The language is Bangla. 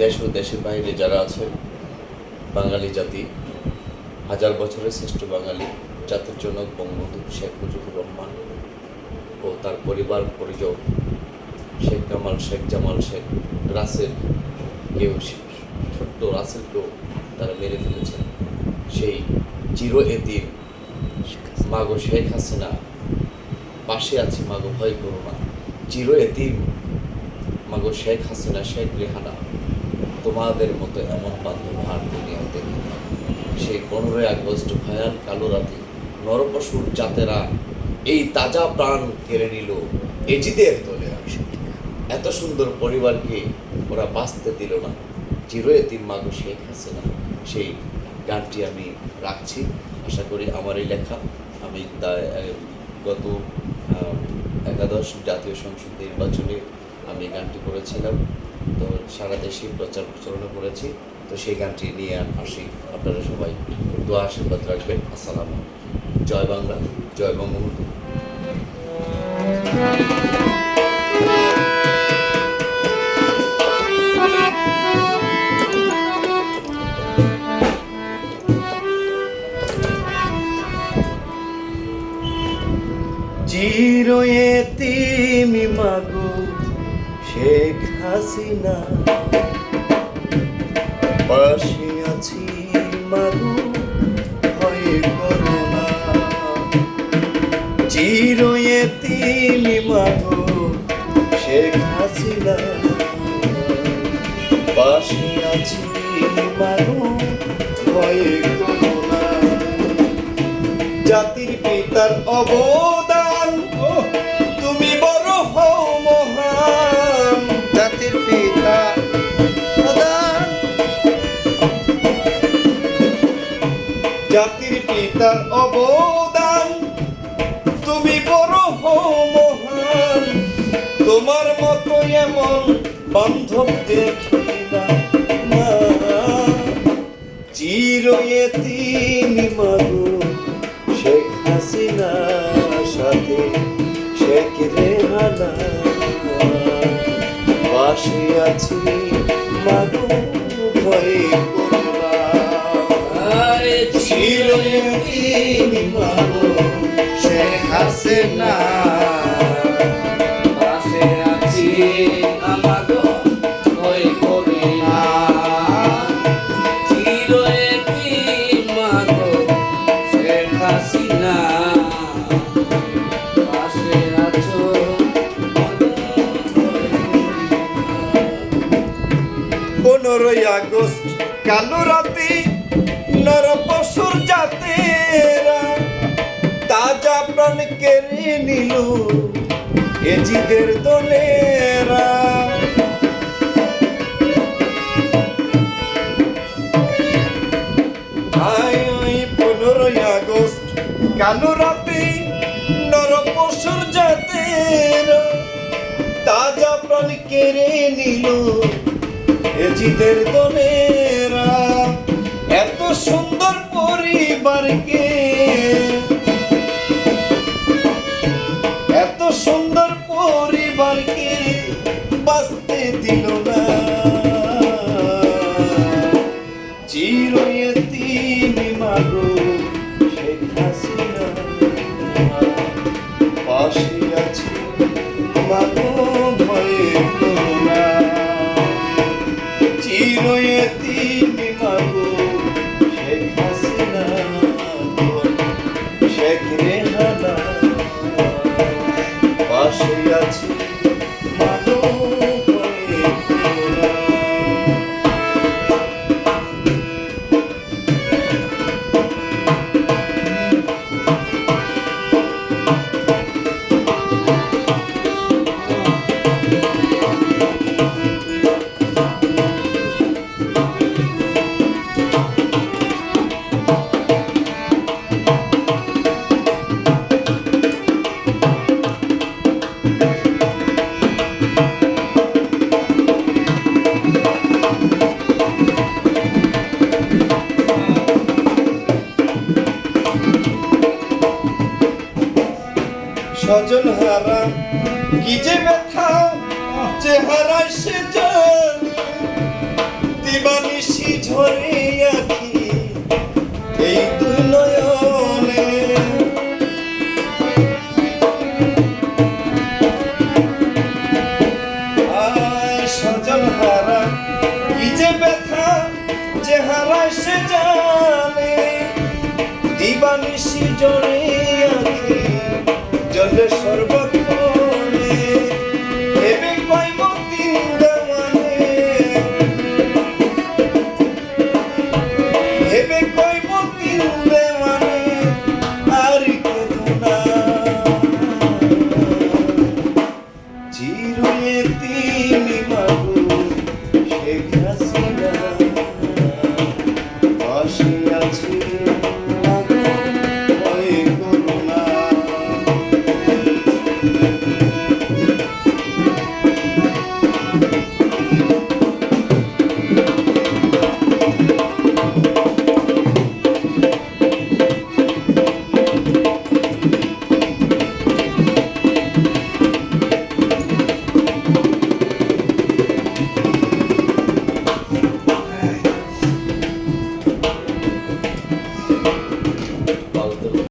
দেশ ও দেশের বাইরে যারা আছেন বাঙালি জাতি, হাজার বছরের শ্রেষ্ঠ বাঙালি জাতির জনক বঙ্গবন্ধু শেখ মুজিবুর রহমান ও তার পরিবার, পরিজন, শেখ কামাল, শেখ জামাল, শেখ রাসেল, কেউ ছোট্ট রাসেলকেও তারা মেরে ফেলেছেন সেই চির এতিম মাগো শেখ হাসিনা পাশে আছে, মাগো ভয় করো না। চির এতিম মাগো শেখ হাসিনা, শেখ রেহানা তোমাদের মতো এমন বান্ধব হার দুনিয়াতে। সেই পনেরোই আগস্ট ভয়াল কালো রাতে নরপশুর জাতেরা এই তাজা প্রাণ কেড়ে নিল এজিদের দলেরা এত সুন্দর পরিবারকে ওরা বাঁচতে দিল না। চির এতিম মাগো শেখ হাসিনা, সেই গানটি আমি রাখছি। আশা করি আমার এই লেখা আমি গত একাদশ জাতীয় সংসদ নির্বাচনে আমি গানটি করেছিলাম। তো সারা দেশে প্রচার প্রচারণা করেছি। তো সেই গানটি নিয়ে আসি আপনারা সবাই দোয়া আশীর্বাদ রাখবেন। আসসালাম জয় বাংলা, জয় বঙ্গবন্ধু। তিমি মাগো শেখ হাসিনা। পাশে আছি মাগো, ভয়ে করোনা। চিরয়ে তিমি মাগো, শেখ হাসিনা। পাশে আছি মাগো, ভয়ে করোনা। জাতির পিতার অবদান পিতার অবদান। তুমি বড় মহান। তোমার মতো এমন বান্ধব দেখি না। চিরয়ে তিনি মাগো শেখ হাসিনা সাথে, শেখ রেহানা। পাশে আছি মাগো শেখ হাসিনা পাশে আছি আমাগো ভয় করি না চির মাগো শেখ হাসিনা পাশে আছো। পনেরোই আগস্ট, কালো রাতে জাতেরা তাজা প্রাণ কেড়ে নিল এজিদের দলেরা। আয় পনেরোই আগস্ট কালো রাতে নর পশুর জাতেরা তাজা প্রাণ কেড়ে নিল এজিদের দলেরা? এত সুন্দর পরিবারকে এত সুন্দর পরিবারকে বাঁচতে দিল না। পাশে স্বজন হারা কি যে ব্যথা চেহারায় সে দিবানিশি ঝরে